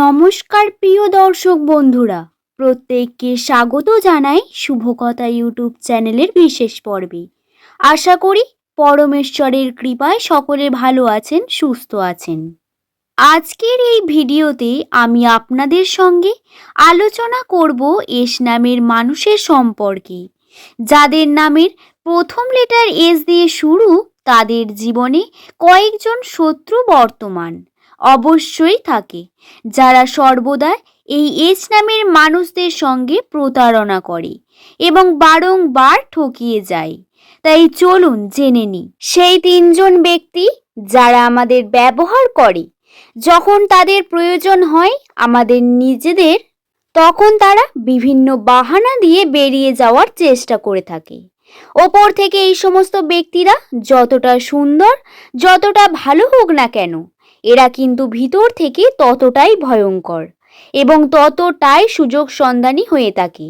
নমস্কার প্রিয় দর্শক বন্ধুরা, প্রত্যেককে স্বাগত জানাই শুভকথা ইউটিউব চ্যানেলের বিশেষ পর্বে। আশা করি পরমেশ্বরের কৃপায় সকলে ভালো আছেন, সুস্থ আছেন। আজকের এই ভিডিওতে আমি আপনাদের সঙ্গে আলোচনা করব এস নামের মানুষের সম্পর্কে। যাদের নামের প্রথম লেটার এস দিয়ে শুরু, তাদের জীবনে কয়েকজন শত্রু বর্তমান। অবশ্যই থাকে, যারা সর্বদা এই এস নামের মানুষদের সঙ্গে প্রতারণা করে এবং বারংবার ঠকিয়ে যায়। তাই চলুন জেনে নিই সেই তিনজন ব্যক্তি যারা আমাদের ব্যবহার করে, যখন তাদের প্রয়োজন হয় আমাদের নিজেদের, তখন তারা বিভিন্ন বাহানা দিয়ে বেরিয়ে যাওয়ার চেষ্টা করে থাকে। ওপর থেকে এই সমস্ত ব্যক্তিরা যতটা সুন্দর, যতটা ভালো হোক না কেন, এরা কিন্তু ভিতর থেকে ততটাই ভয়ঙ্কর এবং ততটাই সুযোগ সন্ধানী হয়ে থাকে।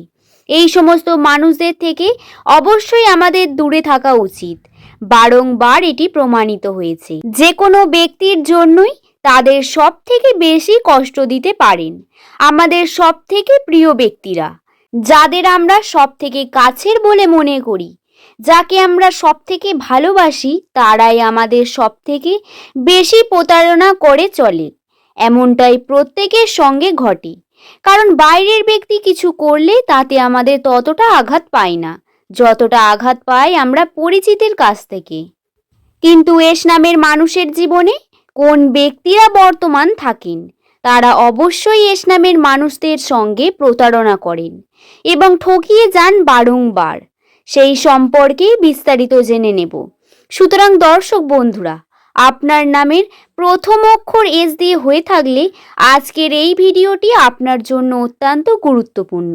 এই সমস্ত মানুষদের থেকে অবশ্যই আমাদের দূরে থাকা উচিত। বারংবার এটি প্রমাণিত হয়েছে। যে কোনো ব্যক্তির জন্যই তাদের সব থেকে বেশি কষ্ট দিতে পারেন। আমাদের সব থেকে প্রিয় ব্যক্তিরা। যাদের আমরা সব থেকে কাছের বলে মনে করি, যাকে আমরা সব থেকে ভালোবাসি, তারাই আমাদের সব থেকে বেশি প্রতারণা করে চলে। এমনটাই প্রত্যেকের সঙ্গে ঘটে। কারণ বাইরের ব্যক্তি কিছু করলে তাতে আমাদের ততটা আঘাত পায় না, যতটা আঘাত পাই আমরা পরিচিতের কাছ থেকে। কিন্তু এস নামের মানুষের জীবনে কোন ব্যক্তিরা বর্তমান থাকেন? তারা অবশ্যই এস নামের মানুষদের সঙ্গে প্রতারণা করেন এবং ঠকিয়ে যান বারংবার। সেই সম্পর্কে বিস্তারিত জেনে নেব। সুতরাং দর্শক বন্ধুরা, আপনার নামের প্রথম অক্ষর এস দিয়ে হয়ে থাকলে আজকের এই ভিডিওটি আপনার জন্য অত্যন্ত গুরুত্বপূর্ণ।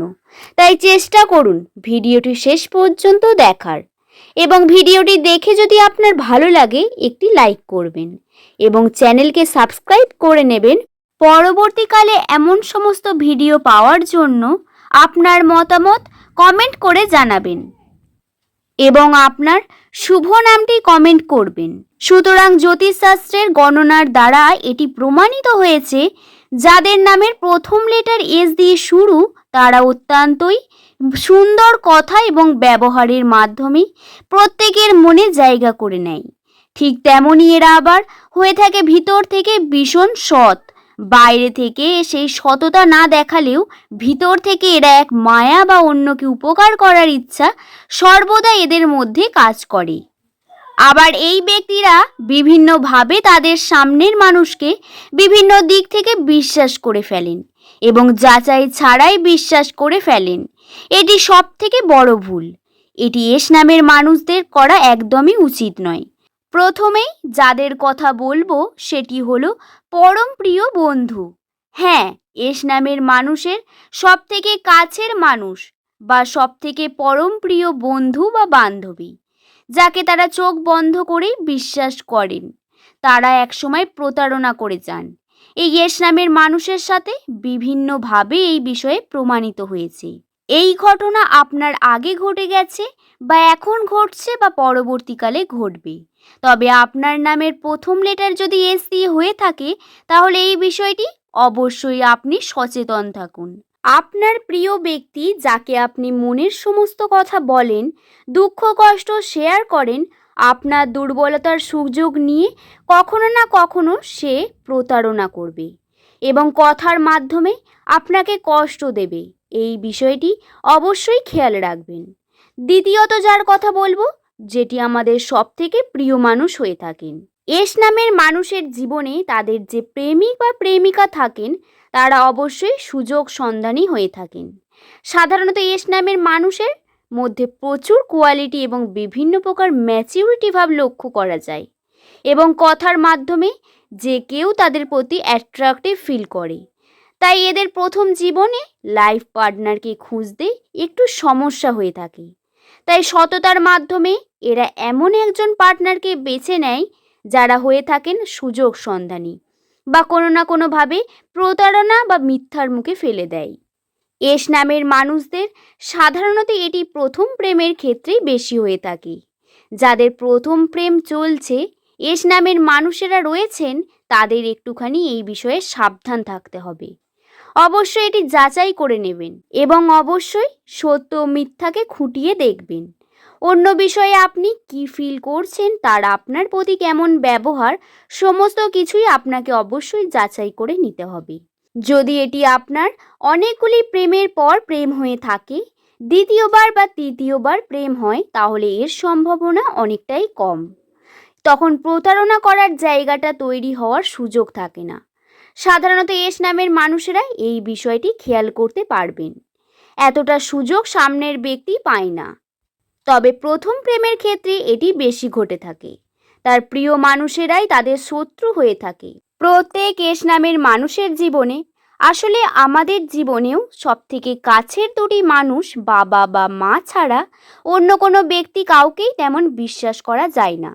তাই চেষ্টা করুন ভিডিওটি শেষ পর্যন্ত দেখার এবং ভিডিওটি দেখে যদি আপনার ভালো লাগে একটি লাইক করবেন এবং চ্যানেলকে সাবস্ক্রাইব করে নেবেন পরবর্তীকালে এমন সমস্ত ভিডিও পাওয়ার জন্য আপনার মতামত কমেন্ট করে জানাবেন এবং আপনার শুভ নামটি কমেন্ট করবেন। সুতরাং জ্যোতিষশাস্ত্রের গণনার দ্বারা এটি প্রমাণিত হয়েছে, যাদের নামের প্রথম লেটার এস দিয়ে শুরু, তারা অত্যন্তই সুন্দর কথা এবং ব্যবহারের মাধ্যমে প্রত্যেকের মনে জায়গা করে নেয়। ঠিক তেমনই এরা আবার হয়ে থাকে ভিতর থেকে ভীষণ সৎ। বাইরে থেকে সেই সততা না দেখালেও ভিতর থেকে এরা এক মায়া বা অন্যকে উপকার করার ইচ্ছা সর্বদা এদের মধ্যে কাজ করে। আবার এই ব্যক্তিরা বিভিন্নভাবে তাদের সামনের মানুষকে বিভিন্ন দিক থেকে বিশ্বাস করে ফেলেন এবং যাচাই ছাড়াই বিশ্বাস করে ফেলেন। এটি সব থেকে বড় ভুল। এটি এস নামের মানুষদের করা একদমই উচিত নয়। প্রথমেই যাদের কথা বলব সেটি হলো পরম প্রিয় বন্ধু। হ্যাঁ এস নামের মানুষের সব থেকে কাছের মানুষ বা সব থেকে পরম প্রিয় বন্ধু বা বান্ধবী, যাকে তারা চোখ বন্ধ করেই বিশ্বাস করেন। তারা একসময় প্রতারণা করে যান। এই ইয়েস নামের মানুষের সাথে বিভিন্নভাবে এই বিষয়ে প্রমাণিত হয়েছে। এই ঘটনা আপনার আগে ঘটে গেছে বা এখন ঘটছে বা পরবর্তীকালে ঘটবে। তবে আপনার নামের প্রথম লেটার যদি এস দিয়ে হয়ে থাকে, তাহলে এই বিষয়টি অবশ্যই আপনি সচেতন থাকুন। আপনার প্রিয় ব্যক্তি যাকে আপনি মনের সমস্ত কথা বলেন, দুঃখ, কষ্ট শেয়ার করেন, আপনার দুর্বলতার সুযোগ নিয়ে কখনো না কখনো সে প্রতারণা করবে এবং কথার মাধ্যমে আপনাকে কষ্ট দেবে। এই বিষয়টি অবশ্যই খেয়াল রাখবেন। দ্বিতীয়ত যার কথা বলব, যেটি আমাদের সব থেকে প্রিয় মানুষ হয়ে থাকেন। এস নামের মানুষের জীবনে তাদের যে প্রেমিক বা প্রেমিকা থাকেন, তারা অবশ্যই সুযোগ সন্ধানী হয়ে থাকেন। সাধারণত এস নামের মানুষের মধ্যে প্রচুর কোয়ালিটি এবং বিভিন্ন প্রকার ম্যাচিউরিটি ভাব লক্ষ্য করা যায় এবং কথার মাধ্যমে যে কেউ তাদের প্রতি অ্যাট্রাক্টিভ ফিল করে। তাই এদের প্রথম জীবনে লাইফ পার্টনারকে খুঁজতে একটু সমস্যা হয়ে থাকে। তাই সততার মাধ্যমে এরা এমন একজন পার্টনারকে বেছে নেয় যারা হয়ে থাকেন সুযোগ সন্ধানী বা কোনো না কোনোভাবে প্রতারণা বা মিথ্যার মুখে ফেলে দেয়। এস নামের মানুষদের সাধারণত এটি প্রথম প্রেমের ক্ষেত্রেই বেশি হয়ে থাকে। যাদের প্রথম প্রেম চলছে, এস নামের মানুষেরা রয়েছেন, তাদের একটুখানি এই বিষয়ে সাবধান থাকতে হবে। অবশ্যই এটি যাচাই করে নেবেন এবং অবশ্যই সত্য মিথ্যাকে খুঁটিয়ে দেখবেন। অন্য বিষয়ে আপনি কি ফিল করছেন তার আপনার প্রতি কেমন ব্যবহার, সমস্ত কিছুই আপনাকে অবশ্যই যাচাই করে নিতে হবে। যদি এটি আপনার অনেকগুলি প্রেমের পর প্রেম হয়ে থাকে, দ্বিতীয়বার বা তৃতীয়বার প্রেম হয়, তাহলে এর সম্ভাবনা অনেকটাই কম। তখন প্রতারণা করার জায়গাটা তৈরি হওয়ার সুযোগ থাকে না। সাধারণত এস নামের মানুষেরা এই বিষয়টি খেয়াল করতে পারবেন। এতটা সুযোগ সামনের ব্যক্তি পায় না। তবে প্রথম প্রেমের ক্ষেত্রে এটি বেশি ঘটে থাকে। তার প্রিয় মানুষেরাই তাদের শত্রু হয়ে থাকে। প্রত্যেক এস নামের মানুষের জীবনে, আসলে আমাদের জীবনেও সবথেকে কাছের দুটি মানুষ বাবা বা মা ছাড়া অন্য কোনো ব্যক্তি কাউকেই তেমন বিশ্বাস করা যায় না।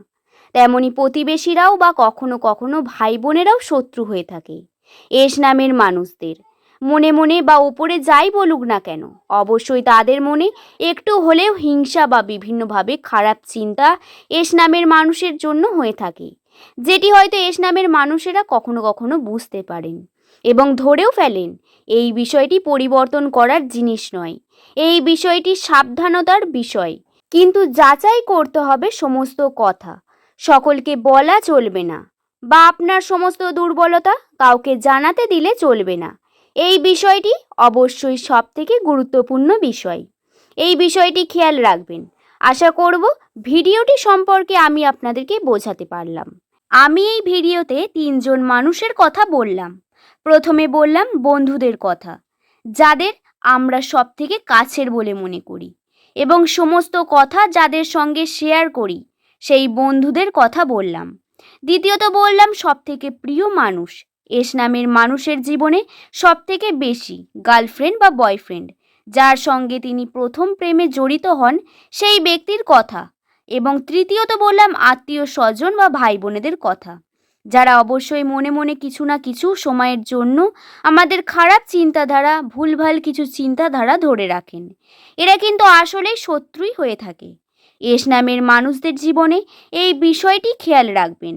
তেমনি প্রতিবেশীরাও বা কখনো কখনো ভাই বোনেরাও শত্রু হয়ে থাকে। এস নামের মানুষদের। মনে মনে বা ওপরে যাই বলুক না কেন, অবশ্যই তাদের মনে একটু হলেও হিংসা বা বিভিন্নভাবে খারাপ চিন্তা এস নামের মানুষের জন্য হয়ে থাকে, যেটি হয়তো এস নামের মানুষেরা কখনো কখনো বুঝতে পারেন এবং ধরেও ফেলেন এই বিষয়টি পরিবর্তন করার জিনিস নয়, এই বিষয়টি সাবধানতার বিষয়। কিন্তু যাচাই করতে হবে সমস্ত কথা, সকলকে বলা চলবে না। বা আপনার সমস্ত দুর্বলতা কাউকে জানাতে দিলে চলবে না। এই বিষয়টি অবশ্যই সব থেকে গুরুত্বপূর্ণ বিষয়। এই বিষয়টি খেয়াল রাখবেন। আশা করব ভিডিওটি সম্পর্কে আমি আপনাদেরকে বোঝাতে পারলাম। আমি এই ভিডিওতে তিনজন মানুষের কথা বললাম। প্রথমে বললাম বন্ধুদের কথা, যাদের আমরা সব থেকে কাছের বলে মনে করি এবং সমস্ত কথা যাদের সঙ্গে শেয়ার করি, সেই বন্ধুদের কথা বললাম। দ্বিতীয়ত বললাম সব থেকে প্রিয় মানুষ। এস নামের মানুষের জীবনে সব থেকে বেশি গার্লফ্রেন্ড বা বয়ফ্রেন্ড। যার সঙ্গে তিনি প্রথম প্রেমে জড়িত হন, সেই ব্যক্তির কথা। এবং তৃতীয়ত বললাম, আত্মীয় স্বজন বা ভাই বোনেদের কথা। যারা অবশ্যই মনে মনে কিছু না কিছু সময়ের জন্য আমাদের খারাপ চিন্তাধারা, ভুলভাল কিছু চিন্তাধারা ধরে রাখেন। এরা কিন্তু আসলেই শত্রুই হয়ে থাকে। এস নামের মানুষদের জীবনে এই বিষয়টি খেয়াল রাখবেন।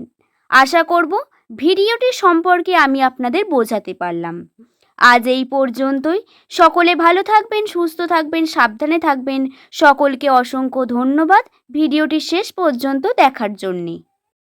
আশা করব ভিডিওটি সম্পর্কে আমি আপনাদের বোঝাতে পারলাম। আজ এই পর্যন্তই। সকলে ভালো থাকবেন, সুস্থ থাকবেন, সাবধানে থাকবেন। সকলকে অসংখ্য ধন্যবাদ ভিডিওটি শেষ পর্যন্ত দেখার জন্যে।